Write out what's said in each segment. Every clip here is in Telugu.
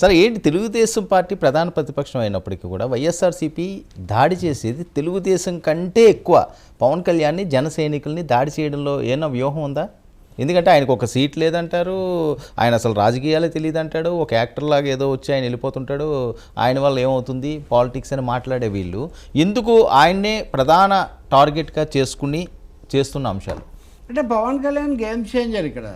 సరే ఏంటి? తెలుగుదేశం పార్టీ ప్రధాన ప్రతిపక్షం అయినప్పటికీ కూడా వైఎస్ఆర్సీపీ దాడి చేసేది తెలుగుదేశం కంటే ఎక్కువ. పవన్ కళ్యాణ్ని జన సైనికుల్ని దాడి చేయడంలో ఏమైనా వ్యూహం ఉందా? ఎందుకంటే ఆయనకు ఒక సీట్ లేదంటారు ఆయన అసలు రాజకీయాలే తెలియదు అంటాడు ఒక యాక్టర్ లాగా ఏదో వచ్చి ఆయన వెళ్ళిపోతుంటాడు ఆయన వల్ల ఏమవుతుంది? పాలిటిక్స్ అని మాట్లాడే వీళ్ళు. ఎందుకు ఆయన్నే ప్రధాన టార్గెట్గా చేసుకుని చేస్తున్న అంశాలు? అంటే పవన్ కళ్యాణ్ గేమ్ చేంజర్ ఇక్కడ.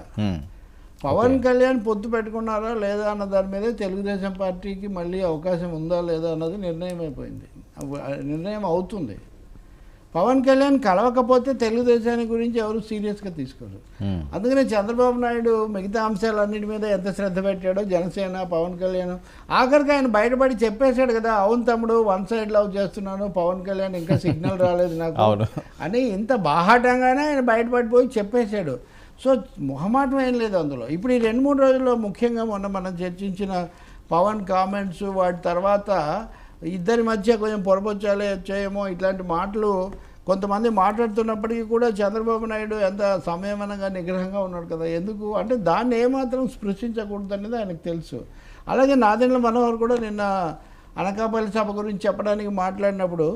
పవన్ కళ్యాణ్ పొత్తు పెట్టుకున్నారా లేదా అన్న దాని మీద తెలుగుదేశం పార్టీకి మళ్ళీ అవకాశం ఉందా లేదా అన్నది నిర్ణయం అయిపోయింది నిర్ణయం అవుతుంది. పవన్ కళ్యాణ్ కలవకపోతే తెలుగుదేశాన్ని గురించి ఎవరు సీరియస్గా తీసుకోరు. అందుకనే చంద్రబాబు నాయుడు మిగతా అంశాలన్నిటి మీద ఎంత శ్రద్ధ పెట్టాడో జనసేన పవన్ కళ్యాణ్ ఆఖరికి ఆయన బయటపడి చెప్పేశాడు కదా అవును తమ్ముడు వన్ సైడ్ లవ్ చేస్తున్నాను పవన్ కళ్యాణ్ ఇంకా సిగ్నల్ రాలేదు నాకు. అని ఇంత బాహాటంగానే ఆయన బయటపడిపోయి చెప్పేశాడు. సో మొహమాటం ఏం లేదు అందులో. ఇప్పుడు ఈ రెండు మూడు రోజుల్లో ముఖ్యంగా మొన్న మనం చర్చించిన పవన్ కామెంట్స్ వాటి తర్వాత ఇద్దరి మధ్య కొంచెం పొరపొచ్చాలే వచ్చాయేమో ఇట్లాంటి మాటలు కొంతమంది మాట్లాడుతున్నప్పటికీ కూడా చంద్రబాబు నాయుడు ఎంత సంయమనంగా నిగ్రహంగా ఉన్నాడు కదా. ఎందుకు? అంటే దాన్ని ఏమాత్రం స్పృశించకూడదు అనేది ఆయనకు తెలుసు. అలాగే నాదెండ్ల మనోహర్ కూడా నిన్న అనకాపల్లి సభ గురించి చెప్పడానికి మాట్లాడినప్పుడు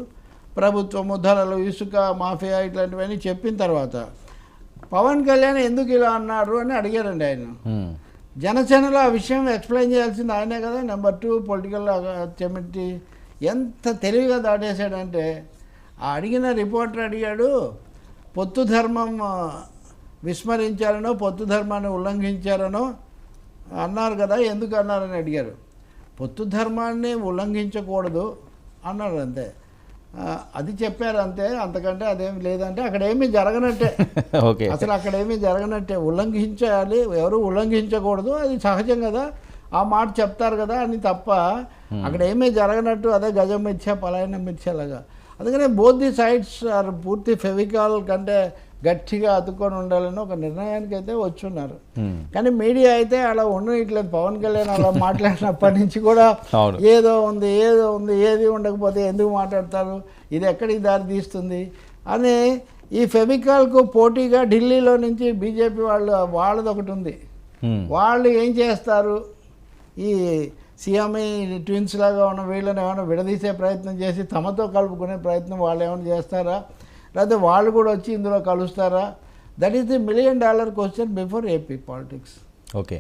ప్రభుత్వము ధరలు ఇసుక మాఫియా ఇట్లాంటివన్నీ చెప్పిన తర్వాత పవన్ కళ్యాణ్ ఎందుకు ఇలా అన్నారు అని అడిగారండి ఆయన. జనసేనలో ఆ విషయం ఎక్స్ప్లెయిన్ చేయాల్సింది ఆయనే కదా. నెంబర్ టూ పొలిటికల్ కమిటీ ఎంత తెలివిగా దాటేశాడంటే ఆ అడిగిన రిపోర్టర్ అడిగాడు పొత్తు ధర్మం విస్మరించారనో పొత్తు ధర్మాన్ని ఉల్లంఘించారనో అన్నారు కదా ఎందుకు అన్నారని అడిగారు. పొత్తు ధర్మాన్ని ఉల్లంఘించకూడదు అన్నాడు అంతే. అది చెప్పారు అంతే అంతకంటే అదేం లేదంటే అక్కడ ఏమీ జరగనట్టే. ఓకే. అసలు అక్కడ ఏమీ జరగనట్టే. ఉల్లంఘించాలి ఎవరు ఉల్లంఘించకూడదు అది సహజం కదా. ఆ మాట చెప్తారు కదా అని తప్ప అక్కడ ఏమీ జరగనట్టు అదే గజం మిథ్య పలాయనం మిథ్యలాగా అందుకనే బోత్ ది సైడ్స్ ఆర్ పూర్తి ఫెవికాల్ కంటే గట్టిగా అతుక్కొని ఉండాలని ఒక నిర్ణయానికి అయితే వచ్చున్నారు హ్మ్. కానీ మీడియా అయితే అలా ఉండట్లేదు పవన్ కళ్యాణ్ అలా మాట్లాడినప్పటి నుంచి కూడా. ఏదో ఉంది ఏదో ఉంది ఏది ఉండకపోతే ఎందుకు మాట్లాడతారు ఇది ఎక్కడికి దారి తీస్తుంది అని ఈ ఫెవికాల్కు పోటీగా ఢిల్లీలో నుంచి బీజేపీ వాళ్ళు వాళ్ళది ఒకటి ఉంది హ్మ్. వాళ్ళు ఏం చేస్తారు ఈ సీఎంఐ ట్విన్స్ లాగా ఉన్న వీళ్ళని ఏమైనా విడదీసే ప్రయత్నం చేసి తమతో కలుపుకునే ప్రయత్నం వాళ్ళు ఏమైనా చేస్తారా లేకపోతే వాళ్ళు కూడా వచ్చి ఇందులో కలుస్తారా? That is the million dollar question before AP politics okay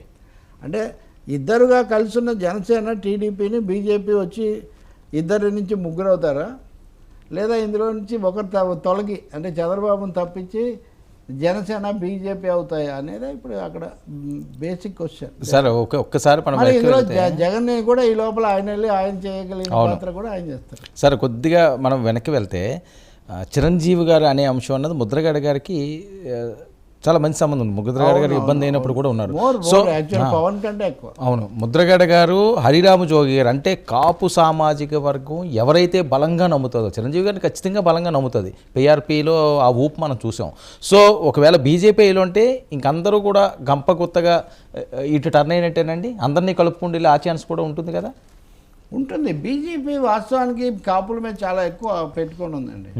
అంటే ఇద్దరుగా కలిసి ఉన్న జనసేన టీడీపీని బీజేపీ వచ్చి ఇద్దరి నుంచి ముగ్గురు అవుతారా? లేదా ఇందులో నుంచి ఒకరు త- తొలగి అంటే చంద్రబాబును తప్పించి జనసేన బీజేపీ అవుతాయా అనేది ఇప్పుడు అక్కడ బేసిక్ క్వశ్చన్ సరే ఓకే ఒక్కసారి మనం ఇందులో జగన్ కూడా ఈ లోపల ఆయన వెళ్ళి ఆయన చేయగలిగిన. పాత్ర కూడా ఆయన చేస్తారు. సరే కొద్దిగా మనం వెనక్కి వెళ్తే చిరంజీవి గారు అనే అంశం అన్నది ముద్రగడ గారికి చాలా మంచి సంబంధం ఉంది. ముద్రగడ గారికి ఇబ్బంది అయినప్పుడు కూడా ఉన్నారు. సో పవన్ కంటే ఎక్కువ. అవును. ముద్రగడ గారు హరిరామ జోగి గారు అంటే కాపు సామాజిక వర్గం ఎవరైతే బలంగా నమ్ముతుందో చిరంజీవి గారిని ఖచ్చితంగా బలంగా నమ్ముతుంది. పిఆర్పీలో ఆ ఊపు మనం చూసాం. సో ఒకవేళ బీజేపీలో అంటే ఇంకందరూ కూడా గంప గుత్తగా ఇటు టర్న్ అయినట్టేనండి? అందరినీ కలుపుకుంటూ వెళ్ళి ఆ ఛాన్స్ కూడా ఉంటుంది కదా? ఉంటుంది. బీజేపీ వాస్తవానికి కాపుల మీద చాలా ఎక్కువ పెట్టుకొని ఉందండి.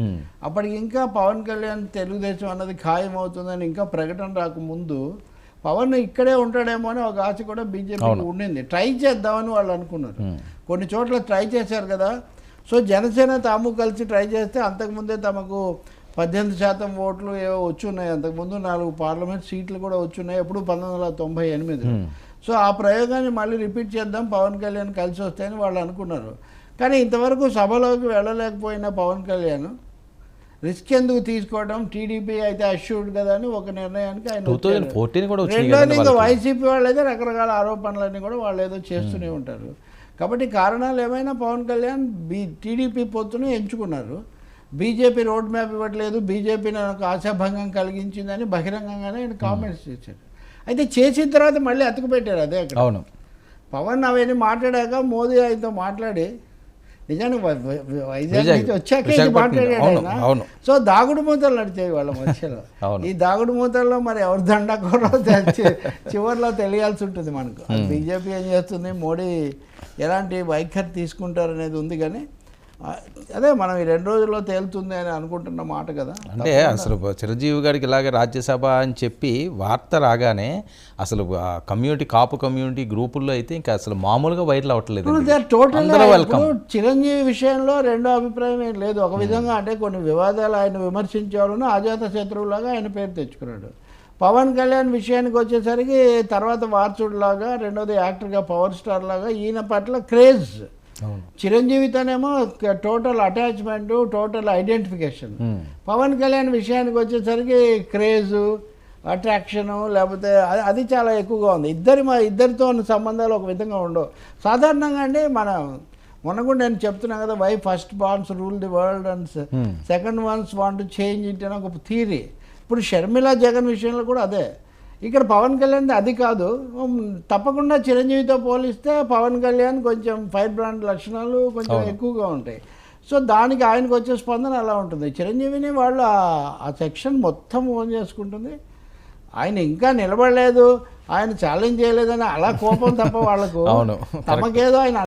అప్పటికి ఇంకా పవన్ కళ్యాణ్ తెలుగుదేశం అన్నది ఖాయం అవుతుందని ఇంకా ప్రకటన రాకముందు పవన్ ఇక్కడే ఉంటాడేమో అని ఒక ఆశ కూడా బీజేపీకి ఉండింది. ట్రై చేద్దామని వాళ్ళు అనుకున్నారు. కొన్ని చోట్ల ట్రై చేశారు కదా. సో జనసేన తాము కలిసి ట్రై చేస్తే అంతకుముందే తమకు పద్దెనిమిది శాతం ఓట్లు ఏవో వచ్చున్నాయి. అంతకుముందు నాలుగు పార్లమెంట్ సీట్లు కూడా వచ్చున్నాయి. ఎప్పుడు పంతొమ్మిది వందల తొంభై ఎనిమిది సో ఆ ప్రయోగాన్ని మళ్ళీ రిపీట్ చేద్దాం పవన్ కళ్యాణ్ కలిసి వస్తాయని వాళ్ళు అనుకున్నారు. కానీ ఇంతవరకు సభలోకి వెళ్ళలేకపోయిన పవన్ కళ్యాణ్ రిస్క్ ఎందుకు తీసుకోవడం? టీడీపీ అయితే అష్యూర్డ్ కదా అని ఒక నిర్ణయానికి ఆయన రెండోది ఇంకా. వైసీపీ వాళ్ళు అయితే రకరకాల ఆరోపణలన్నీ కూడా వాళ్ళు ఏదో చేస్తూనే ఉంటారు. కాబట్టి కారణాలు ఏమైనా పవన్ కళ్యాణ్ బీ టీడీపీ పొత్తును ఎంచుకున్నారు. బీజేపీ రోడ్ మ్యాప్ ఇవ్వట్లేదు బీజేపీ నాకు ఆశాభంగం కలిగించిందని బహిరంగంగానే ఆయన కామెంట్స్ చేశారు. అయితే చేసిన తర్వాత మళ్ళీ అతుకు పెట్టారు అదే అక్కడ. అవును. పవన్ అవన్నీ మాట్లాడాక మోదీ ఆయనతో మాట్లాడి నిజానికి వైజాగ్ నుంచి వచ్చాకే మాట్లాడాడు. సో దాగుడు మూతలు నడిచాయి వాళ్ళ మధ్యలో. ఈ దాగుడు మూతల్లో మరి ఎవరు దండకోరో చివర్లో తెలియాల్సి ఉంటుంది మనకు. బీజేపీ ఏం చేస్తుంది? మోడీ ఎలాంటి వైఖరి తీసుకుంటారు అనేది ఉంది కానీ అదే మనం ఈ రెండు రోజుల్లో తేలుతుంది అని అనుకుంటున్న మాట కదా. అంటే అసలు చిరంజీవి గారికి ఇలాగే రాజ్యసభ అని చెప్పి వార్త రాగానే అసలు కమ్యూనిటీ కాపు కమ్యూనిటీ గ్రూపుల్లో అయితే ఇంకా అసలు మామూలుగా వైరల్ అవ్వట్లేదు టోటల్ చిరంజీవి విషయంలో రెండో అభిప్రాయం ఏం లేదు. ఒక విధంగా అంటే కొన్ని వివాదాలు ఆయన విమర్శించేవాళ్ళను అజాత శత్రువులాగా ఆయన పేరు తెచ్చుకున్నాడు. పవన్ కళ్యాణ్ విషయానికి వచ్చేసరికి తర్వాత వారసుడిలాగా రెండోది యాక్టర్గా పవర్ స్టార్ లాగా ఈయన పట్ల craze. చిరంజీవితోనేమో total attachment total identification. Pawan Kalyan విషయానికి వచ్చేసరికి క్రేజు అట్రాక్షను లేకపోతే అది చాలా ఎక్కువగా ఉంది. ఇద్దరి మా ఇద్దరితో సంబంధాలు ఒక విధంగా ఉండవు. సాధారణంగా అండి మన మొన్న కూడా నేను చెప్తున్నా కదా why first borns rule the world and. Second ones want change it అని ఒక థీరీ ఇప్పుడు షర్మిల జగన్ విషయంలో కూడా అదే. ఇక్కడ పవన్ కళ్యాణ్ అది కాదు. తప్పకుండా చిరంజీవితో పోలిస్తే పవన్ కళ్యాణ్ కొంచెం ఫైర్ బ్రాండ్ లక్షణాలు కొంచెం ఎక్కువగా ఉంటాయి. సో దానికి ఆయనకు వచ్చే స్పందన అలా ఉంటుంది. చిరంజీవిని వాళ్ళు ఆ- సెక్షన్ మొత్తం ఓన్ చేసుకుంటుంది. ఆయన ఇంకా నిలబడలేదు. ఆయన ఛాలెంజ్ చేయలేదని అలా కోపం తప్ప వాళ్ళకు తమకేదో ఆయన